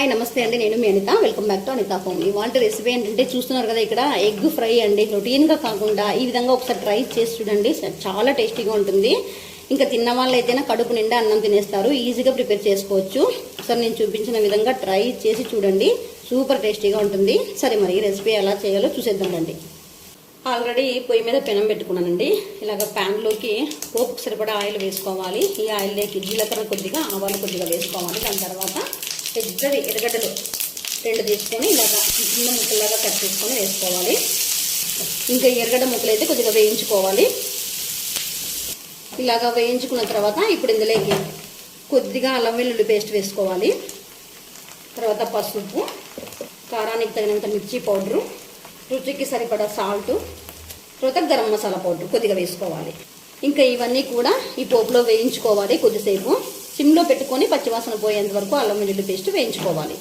Hi నమస్తే అండి. నేను మీ Anitha. Welcome back to Anitha home ఇవాళ రెసిపీ ఏంటంటే చూస్తున్నారు కదా ఇక్కడ ఎగ్ ఫ్రై అండి. రొటీన్గా కాకుండా ఈ విధంగా ఒకసారి ట్రై చేసి చూడండి. చాలా టేస్టీగా ఉంటుంది. ఇంకా తిన్న వాళ్ళు అయితేనే కడుపు నిండా అన్నం తినేస్తారు. ఈజీగా ప్రిపేర్ చేసుకోవచ్చు. ఒకసారి నేను చూపించిన విధంగా ట్రై చేసి చూడండి. సూపర్ టేస్టీగా ఉంటుంది. సరే మరి ఈ రెసిపీ ఎలా చేయాలో చూసేద్దాం రండి. ఆల్రెడీ పొయ్యి మీద పెనం పెట్టుకున్నానండి. ఇలాగ ప్యాన్లోకి పోపుకు సరిపడా ఆయిల్ వేసుకోవాలి. ఈ ఆయిల్లోకి జీలకర్ర కొద్దిగా ఆవాలు కొద్దిగా వేసుకోవాలి. దాని తర్వాత పెద్దది ఎర్రగడ్డలు రెండు తీసుకొని ఇలాగా చిన్న ముక్కలాగా కట్ చేసుకొని వేసుకోవాలి. ఇంకా ఎర్రగడ్డ ముక్కలు అయితే కొద్దిగా వేయించుకోవాలి. ఇలాగా వేయించుకున్న తర్వాత ఇప్పుడు ఇందులోకి కొద్దిగా అల్లం వెల్లుల్లి పేస్ట్ వేసుకోవాలి. తర్వాత పసుపు కారానికి తగినంత మిర్చి పౌడరు రుచికి సరిపడా సాల్ట్ తర్వాత గరం మసాలా పౌడర్ కొద్దిగా వేసుకోవాలి. ఇంకా ఇవన్నీ కూడా ఈ పోపులో వేయించుకోవాలి కొద్దిసేపు. సిమ్లో పెట్టుకొని పచ్చివాసన పోయేంత వరకు అల్లం వెల్లుల్లి పేస్ట్ వేయించుకోవాలి.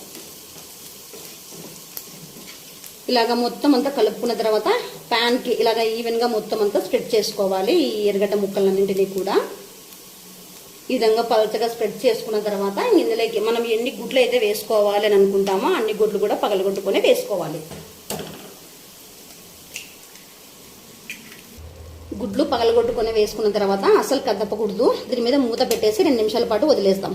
ఇలాగ మొత్తం అంతా కలుపుకున్న తర్వాత ప్యాన్కి ఇలాగ ఈవెన్గా మొత్తం అంతా స్ప్రెడ్ చేసుకోవాలి ఈ ఎరగట ముక్కలన్నింటినీ కూడా. ఈ విధంగా పలచగా స్ప్రెడ్ చేసుకున్న తర్వాత ఇందులోకి మనం ఎన్ని గుడ్లు అయితే వేసుకోవాలి అని అనుకుంటామో అన్ని గుడ్లు కూడా పగలగొట్టుకొని వేసుకోవాలి. గుడ్లు పగలగొట్టుకొని వేసుకున్న తర్వాత అసలు కదపకూడదు. దీని మీద మూత పెట్టేసి రెండు నిమిషాల పాటు వదిలేస్తాం.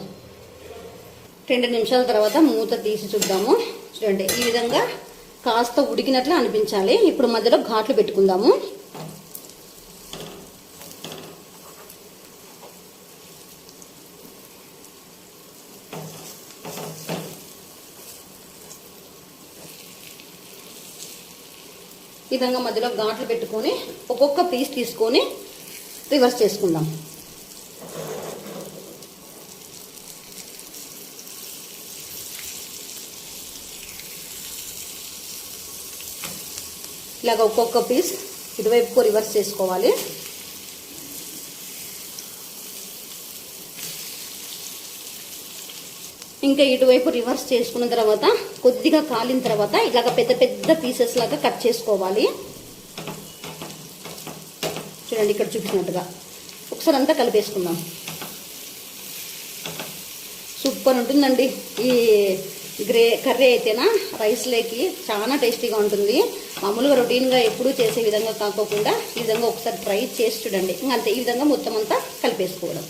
రెండు నిమిషాల తర్వాత మూత తీసి చూద్దాము. చూడండి ఈ విధంగా కాస్త ఉడికినట్లు అనిపించాలి. ఇప్పుడు మధ్యలో ఘాట్లు పెట్టుకుందాము. విధంగా మధ్యలో ఘాట్లు పెట్టుకొని ఒక్కొక్క పీస్ తీసుకొని రివర్స్ చేసుకుందాం. ఇలాగ ఒక్కొక్క పీస్ ఇటువైపుకు రివర్స్ చేసుకోవాలి. ఇంకా ఇటువైపు రివర్స్ చేసుకున్న తర్వాత కొద్దిగా కాలిన తర్వాత ఇలాగ పెద్ద పెద్ద పీసెస్ లాగా కట్ చేసుకోవాలి. చూడండి ఇక్కడ చూపించినట్టుగా ఒకసారి అంతా కలిపేసుకుందాం. సూపర్ ఉంటుందండి. ఈ గ్రే కర్రీ అయితేనా రైస్లోకి చాలా టేస్టీగా ఉంటుంది. మామూలుగా రొటీన్గా ఎప్పుడూ చేసే విధంగా కాకోకుండా ఈ విధంగా ఒకసారి ట్రై చేసి చూడండి. ఇంకా అంతే ఈ విధంగా మొత్తం అంతా కలిపేసుకోవడం.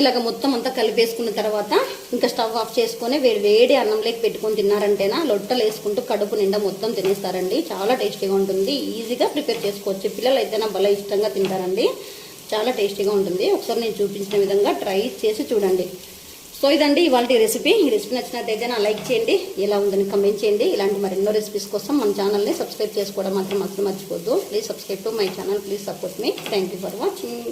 ఇలాగ మొత్తం అంతా కలిపేసుకున్న తర్వాత ఇంకా స్టవ్ ఆఫ్ చేసుకొని వేడి వేడి అన్నంలోకి పెట్టుకొని తిన్నారంటేనా లొట్టలు వేసుకుంటూ కడుపు నిండా మొత్తం తినేస్తారండి. చాలా టేస్టీగా ఉంటుంది. ఈజీగా ప్రిపేర్ చేసుకోవచ్చు. పిల్లలు అయితేనా భలే ఇష్టంగా తింటారండి. చాలా టేస్టీగా ఉంటుంది. ఒకసారి నేను చూపించిన విధంగా ట్రై చేసి చూడండి. సో ఇదండి ఇవాళ రెసిపీ. ఈ రెసిపీ నచ్చినట్టయితే నా లైక్ చేయండి. ఎలా ఉందని కమెంట్ చేయండి. ఇలాంటి మరెన్నో రెసిపీస్ కోసం మన ఛానల్ని సబ్స్క్రైబ్ చేసుకోవడం మాత్రం అసలు మర్చిపోద్దు. Please subscribe to my channel. Please support me. Thank you for watching.